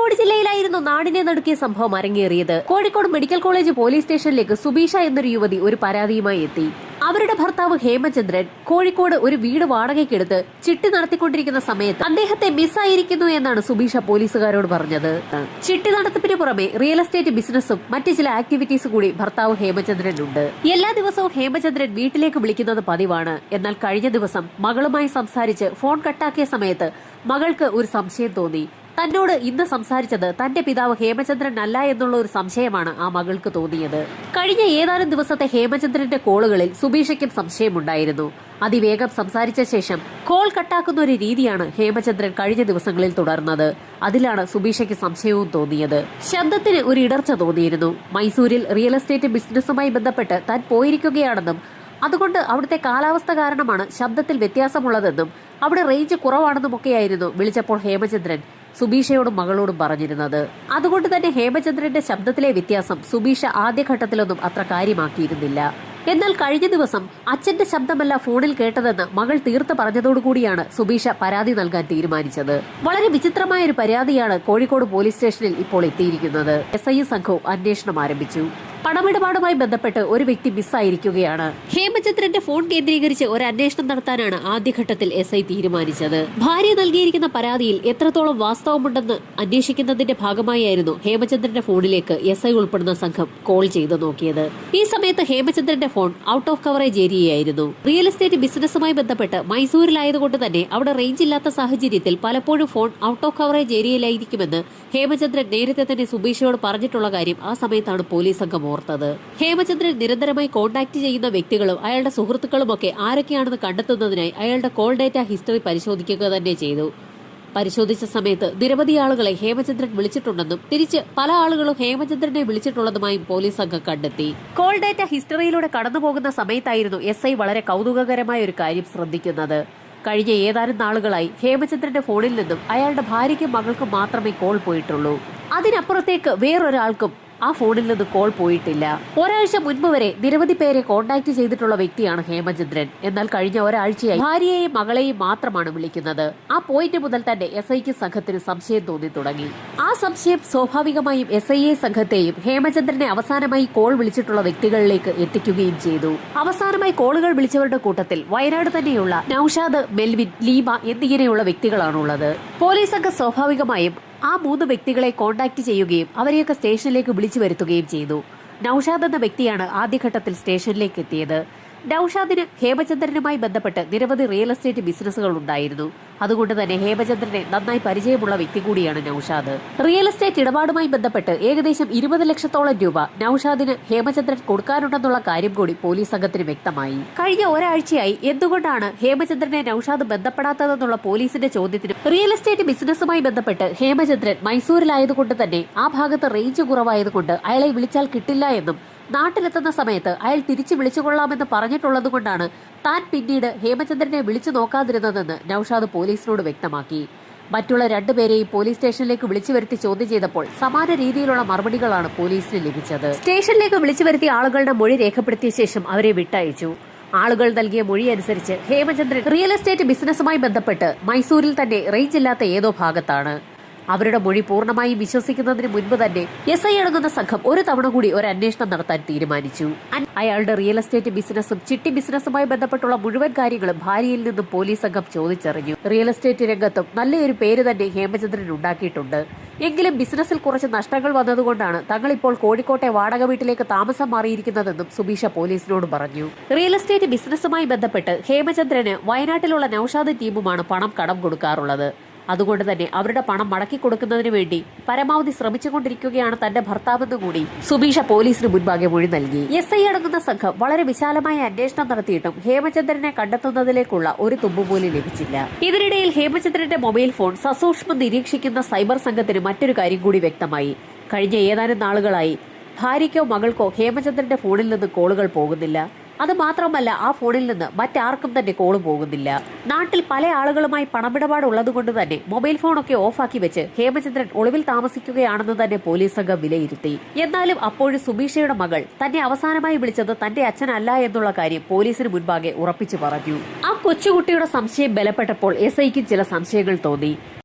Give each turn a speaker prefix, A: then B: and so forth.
A: കോഴിക്കോട് ജില്ലയിലായിരുന്നു നാടിനെ നടുക്കിയ സംഭവം അരങ്ങേറിയത്. കോഴിക്കോട് മെഡിക്കൽ കോളേജ് പോലീസ് സ്റ്റേഷനിലേക്ക് സുബീഷ എന്നൊരു യുവതി ഒരു പരാതിയുമായി എത്തി. അവരുടെ ഭർത്താവ് ഹേമചന്ദ്രൻ കോഴിക്കോട് ഒരു വീട് വാടകയ്ക്കെടുത്ത് ചിട്ടി നടത്തിക്കൊണ്ടിരിക്കുന്ന സമയത്ത് അദ്ദേഹത്തെ മിസ്സായിരിക്കുന്നു എന്നാണ് സുബീഷ പോലീസുകാരോട് പറഞ്ഞത്. ചിട്ടി നടത്തിപ്പിന് പുറമെ റിയൽ എസ്റ്റേറ്റ് ബിസിനസ്സും മറ്റു ചില ആക്ടിവിറ്റീസ് കൂടി ഭർത്താവ് ഹേമചന്ദ്രൻ ഉണ്ട് എല്ലാ ദിവസവും ഹേമചന്ദ്രൻ വീട്ടിലേക്ക് വിളിക്കുന്നത് പതിവാണ്. എന്നാൽ കഴിഞ്ഞ ദിവസം മകളുമായി സംസാരിച്ച് ഫോൺ കട്ടാക്കിയ സമയത്ത് മകൾക്ക് ഒരു സംശയം തോന്നി. തന്നോട് ഇന്ന് സംസാരിച്ചത് തന്റെ പിതാവ് ഹേമചന്ദ്രൻ അല്ല എന്നുള്ള ഒരു സംശയമാണ് ആ മകൾക്ക് തോന്നിയത്. കഴിഞ്ഞ ഏതാനും ദിവസത്തെ ഹേമചന്ദ്രന്റെ കോളുകളിൽ സുബീഷയ്ക്കും സംശയമുണ്ടായിരുന്നു. അതിവേഗം സംസാരിച്ച ശേഷം കോൾ കട്ടാക്കുന്ന ഒരു രീതിയാണ് ഹേമചന്ദ്രൻ കഴിഞ്ഞ ദിവസങ്ങളിൽ തുടർന്നത്. അതിലാണ് സുബീഷയ്ക്ക് സംശയവും തോന്നിയത്. ശബ്ദത്തിന് ഒരു ഇടർച്ച തോന്നിയിരുന്നു. മൈസൂരിൽ റിയൽ എസ്റ്റേറ്റ് ബിസിനസ്സുമായി ബന്ധപ്പെട്ട് താൻ പോയിരിക്കുകയാണെന്നും അതുകൊണ്ട് അവിടുത്തെ കാലാവസ്ഥ കാരണമാണ് ശബ്ദത്തിൽ വ്യത്യാസമുള്ളതെന്നും അവിടെ റേഞ്ച് കുറവാണെന്നുമൊക്കെയായിരുന്നു വിളിച്ചപ്പോൾ ഹേമചന്ദ്രൻ സുബീഷയോടും മകളോടും പറഞ്ഞിരുന്നത്. അതുകൊണ്ട് തന്നെ ഹേമചന്ദ്രന്റെ ശബ്ദത്തിലെ വ്യത്യാസം സുബീഷ ആദ്യഘട്ടത്തിലൊന്നും അത്ര കാര്യമാക്കിയിരുന്നില്ല. എന്നാൽ കഴിഞ്ഞ ദിവസം അച്ഛന്റെ ശബ്ദമല്ല ഫോണിൽ കേട്ടതെന്ന് മകൾ തീർത്ത് പറഞ്ഞതോടുകൂടിയാണ് സുബീഷ പരാതി നൽകാൻ തീരുമാനിച്ചത്. വളരെ വിചിത്രമായ ഒരു പരാതിയാണ് കോഴിക്കോട് പോലീസ് സ്റ്റേഷനിൽ ഇപ്പോൾ എത്തിയിരിക്കുന്നത്. എസ് ഐ സംഘവും അന്വേഷണം ആരംഭിച്ചു. പണമിടപാടുമായി ബന്ധപ്പെട്ട് ഒരു വ്യക്തി മിസ്സായിരിക്കുകയാണ്. ഹേമചന്ദ്രന്റെ ഫോൺ കേന്ദ്രീകരിച്ച് ഒരു അന്വേഷണം നടത്താനാണ് ആദ്യഘട്ടത്തിൽ എസ് ഐ തീരുമാനിച്ചത്. ഭാര്യ നൽകിയിരിക്കുന്ന പരാതിയിൽ എത്രത്തോളം വാസ്തവമുണ്ടെന്ന് അന്വേഷിക്കുന്നതിന്റെ ഭാഗമായായിരുന്നു ഹേമചന്ദ്രന്റെ ഫോണിലേക്ക് എസ് ഐ ഉൾപ്പെടുന്ന സംഘം കോൾ ചെയ്തു നോക്കിയത്. ഈ സമയത്ത് ഹേമചന്ദ്രന്റെ ഫോൺ ഔട്ട് ഓഫ് കവറേജ് ഏരിയയായിരുന്നു. റിയൽ എസ്റ്റേറ്റ് ബിസിനസ്സുമായി ബന്ധപ്പെട്ട് മൈസൂരിലായതുകൊണ്ട് തന്നെ അവിടെ റേഞ്ച് ഇല്ലാത്ത സാഹചര്യത്തിൽ പലപ്പോഴും ഫോൺ ഔട്ട് ഓഫ് കവറേജ് ഏരിയയിലായിരിക്കുമെന്ന് ഹേമചന്ദ്രൻ നേരത്തെ തന്നെ സുബീഷയോട് പറഞ്ഞിട്ടുള്ള കാര്യം ആ സമയത്താണ് പോലീസ് സംഘം ഓർത്തത്. ഹേമചന്ദ്രൻ നിരന്തരമായി കോൺടാക്ട് ചെയ്യുന്ന വ്യക്തികളും അയാളുടെ സുഹൃത്തുക്കളുമൊക്കെ ആരൊക്കെയാണെന്ന് കണ്ടെത്തുന്നതിനായി അയാളുടെ കോൾ ഡേറ്റ ഹിസ്റ്ററി പരിശോധിക്കുക തന്നെ ചെയ്തു. പരിശോധിച്ച സമയത്ത് നിരവധി ആളുകളെ ഹേമചന്ദ്രൻ വിളിച്ചിട്ടുണ്ടെന്നും തിരിച്ച് പല ആളുകളും ഹേമചന്ദ്രനെ വിളിച്ചിട്ടുള്ളതുമായും പോലീസ് സംഘം കണ്ടെത്തി. കോൾ ഡേറ്റ ഹിസ്റ്ററിയിലൂടെ കടന്നുപോകുന്ന സമയത്തായിരുന്നു എസ് വളരെ കൗതുകകരമായ ഒരു കാര്യം ശ്രദ്ധിക്കുന്നത്. കഴിഞ്ഞ ഏതാനും നാളുകളായി ഹേമചന്ദ്രന്റെ ഫോണിൽ നിന്നും അയാളുടെ ഭാര്യയ്ക്കും മകൾക്കും മാത്രമേ കോൾ പോയിട്ടുള്ളൂ. അതിനപ്പുറത്തേക്ക് വേറൊരാൾക്കും ആ ഫോണിൽ നിന്ന് കോൾ പോയിട്ടില്ല. ഒരാഴ്ച മുൻപ് വരെ നിരവധി പേരെ കോൺടാക്ട് ചെയ്തിട്ടുള്ള വ്യക്തിയാണ് ഹേമചന്ദ്രൻ. എന്നാൽ കഴിഞ്ഞ ഒരാഴ്ചയായി ഭാര്യയെയും മകളെയും മാത്രമാണ് വിളിക്കുന്നത്. ആ പോയിന്റ് മുതൽ തന്നെ എസ് ഐക്ക് സംഘത്തിന് സംശയം തോന്നി തുടങ്ങി. ആ സംശയം സ്വാഭാവികമായും എസ് ഐ എ സംഘത്തെയും ഹേമചന്ദ്രനെ അവസാനമായി കോൾ വിളിച്ചിട്ടുള്ള വ്യക്തികളിലേക്ക് എത്തിക്കുകയും ചെയ്തു. അവസാനമായി കോളുകൾ വിളിച്ചവരുടെ കൂട്ടത്തിൽ വയനാട് തന്നെയുള്ള നൌഷാദ് മെൽവിൻ ലീമ എന്നിങ്ങനെയുള്ള വ്യക്തികളാണുള്ളത്. പോലീസ് സംഘം സ്വാഭാവികമായും ആ മൂന്ന് വ്യക്തികളെ കോണ്ടാക്ട് ചെയ്യുകയും അവരെയൊക്കെ സ്റ്റേഷനിലേക്ക് വിളിച്ചു വരുത്തുകയും ചെയ്തു. നൌഷാദ് എന്ന വ്യക്തിയാണ് ആദ്യഘട്ടത്തിൽ സ്റ്റേഷനിലേക്ക് എത്തിയത്. നൌഷാദിന് ഹേമചന്ദ്രനുമായി ബന്ധപ്പെട്ട് നിരവധി റിയൽ എസ്റ്റേറ്റ് ബിസിനസ്സുകൾ ഉണ്ടായിരുന്നു. അതുകൊണ്ട് തന്നെ ഹേമചന്ദ്രനെ നന്നായി പരിചയമുള്ള വ്യക്തി കൂടിയാണ് നൌഷാദ്. റിയൽ എസ്റ്റേറ്റ് ഇടപാടുമായി ബന്ധപ്പെട്ട് ഏകദേശം ഇരുപത് ലക്ഷത്തോളം രൂപ നൌഷാദിന് ഹേമചന്ദ്രൻ കൊടുക്കാനുണ്ടെന്നുള്ള കാര്യം കൂടി പോലീസ് സംഘത്തിന് വ്യക്തമായി. കഴിഞ്ഞ ഒരാഴ്ചയായി എന്തുകൊണ്ടാണ് ഹേമചന്ദ്രനെ നൌഷാദ് ബന്ധപ്പെടാത്തതെന്നുള്ള പോലീസിന്റെ ചോദ്യത്തിന് റിയൽ എസ്റ്റേറ്റ് ബിസിനസ്സുമായി ബന്ധപ്പെട്ട് ഹേമചന്ദ്രൻ മൈസൂരിലായതുകൊണ്ട് തന്നെ ആ ഭാഗത്ത് റേഞ്ച് കുറവായതുകൊണ്ട് അയാളെ വിളിച്ചാൽ കിട്ടില്ല എന്നും നാട്ടിലെത്തുന്ന സമയത്ത് അയാൾ തിരിച്ചു വിളിച്ചുകൊള്ളാമെന്ന് പറഞ്ഞിട്ടുള്ളതുകൊണ്ടാണ് താൻ പിന്നീട് ഹേമചന്ദ്രനെ വിളിച്ചു നോക്കാതിരുന്നതെന്ന് നൌഷാദ് പോലീസിനോട് വ്യക്തമാക്കി. മറ്റുള്ള രണ്ടുപേരെയും പോലീസ് സ്റ്റേഷനിലേക്ക് വിളിച്ചു വരുത്തി ചോദ്യം ചെയ്തപ്പോൾ സമാന രീതിയിലുള്ള മറുപടികളാണ് പോലീസിന് ലഭിച്ചത്. സ്റ്റേഷനിലേക്ക് വിളിച്ചു വരുത്തിയ ആളുകളുടെ മൊഴി രേഖപ്പെടുത്തിയ ശേഷം അവരെ വിട്ടയച്ചു. ആളുകൾ നൽകിയ മൊഴി അനുസരിച്ച് ഹേമചന്ദ്രൻ റിയൽ എസ്റ്റേറ്റ് ബിസിനസ്സുമായി ബന്ധപ്പെട്ട് മൈസൂരിൽ തന്നെ റേഞ്ച് ഇല്ലാത്ത ഏതോ ഭാഗത്താണ്. അവരുടെ മൊഴി പൂർണമായും വിശ്വസിക്കുന്നതിന് മുൻപ് തന്നെ എസ് ഐ അടങ്ങുന്ന സംഘം ഒരു തവണ കൂടി ഒരു അന്വേഷണം നടത്താൻ തീരുമാനിച്ചു. അയാളുടെ റിയൽ എസ്റ്റേറ്റ് ബിസിനസ്സും ചിട്ടി ബിസിനസ്സുമായി ബന്ധപ്പെട്ടുള്ള മുഴുവൻ കാര്യങ്ങളും ഭാര്യയിൽ നിന്നും പോലീസ് സംഘം ചോദിച്ചറിഞ്ഞു. റിയൽ എസ്റ്റേറ്റ് രംഗത്തും നല്ലൊരു പേര് തന്നെ ഹേമചന്ദ്രൻ ഉണ്ടാക്കിയിട്ടുണ്ട്. എങ്കിലും ബിസിനസ്സിൽ കുറച്ച് നഷ്ടങ്ങൾ വന്നതുകൊണ്ടാണ് തങ്ങൾ ഇപ്പോൾ കോഴിക്കോട്ടെ വാടക വീട്ടിലേക്ക് താമസം മാറിയിരിക്കുന്നതെന്നും സുബീഷ പോലീസിനോട് പറഞ്ഞു. റിയൽ എസ്റ്റേറ്റ് ബിസിനസ്സുമായി ബന്ധപ്പെട്ട് ഹേമചന്ദ്രന് വയനാട്ടിലുള്ള നൌഷാദ് ടീമുമാണ് പണം കടം കൊടുക്കാറുള്ളത്. അതുകൊണ്ട് തന്നെ അവരുടെ പണം മടക്കി കൊടുക്കുന്നതിന് വേണ്ടി പരമാവധി ശ്രമിച്ചുകൊണ്ടിരിക്കുകയാണ് തന്റെ ഭർത്താവെന്ന് കൂടി സുബീഷ പോലീസിന് മുൻപാകെ മൊഴി നൽകി. എസ് ഐ അടങ്ങുന്ന സംഘം വളരെ വിശാലമായ അന്വേഷണം നടത്തിയിട്ടും ഹേമചന്ദ്രനെ കണ്ടെത്തുന്നതിലേക്കുള്ള ഒരു തുമ്പ് പോലും ലഭിച്ചില്ല. ഇതിനിടയിൽ ഹേമചന്ദ്രന്റെ മൊബൈൽ ഫോൺ സസൂക്ഷ്മം നിരീക്ഷിക്കുന്ന സൈബർ സംഘത്തിന് മറ്റൊരു കാര്യം കൂടി വ്യക്തമായി. കഴിഞ്ഞ ഏതാനും നാളുകളായി ഭാര്യയ്ക്കോ മകൾക്കോ ഹേമചന്ദ്രന്റെ ഫോണിൽ നിന്ന് കോളുകൾ പോകുന്നില്ല. അത് മാത്രമല്ല ആ ഫോണിൽ നിന്ന് മറ്റാർക്കും തന്നെ കോൾ പോകുന്നില്ല. നാട്ടിൽ പല ആളുകളുമായി പണമിടപാടുള്ളത് കൊണ്ട് തന്നെ മൊബൈൽ ഫോണൊക്കെ ഓഫാക്കി വെച്ച് ഹേമചന്ദ്രൻ ഒളിവിൽ താമസിക്കുകയാണെന്ന് തന്നെ പോലീസ് സംഘം വിലയിരുത്തി. എന്നാലും അപ്പോഴും സുമീഷയുടെ മകൾ തന്നെ അവസാനമായി വിളിച്ചത് തന്റെ അച്ഛനല്ല എന്നുള്ള കാര്യം പോലീസിന് മുൻപാകെ ഉറപ്പിച്ചു പറഞ്ഞു. ആ കൊച്ചുകുട്ടിയുടെ സംശയം ബലപ്പെട്ടപ്പോൾ എസ് ഐക്കും ചില സംശയങ്ങൾ തോന്നി.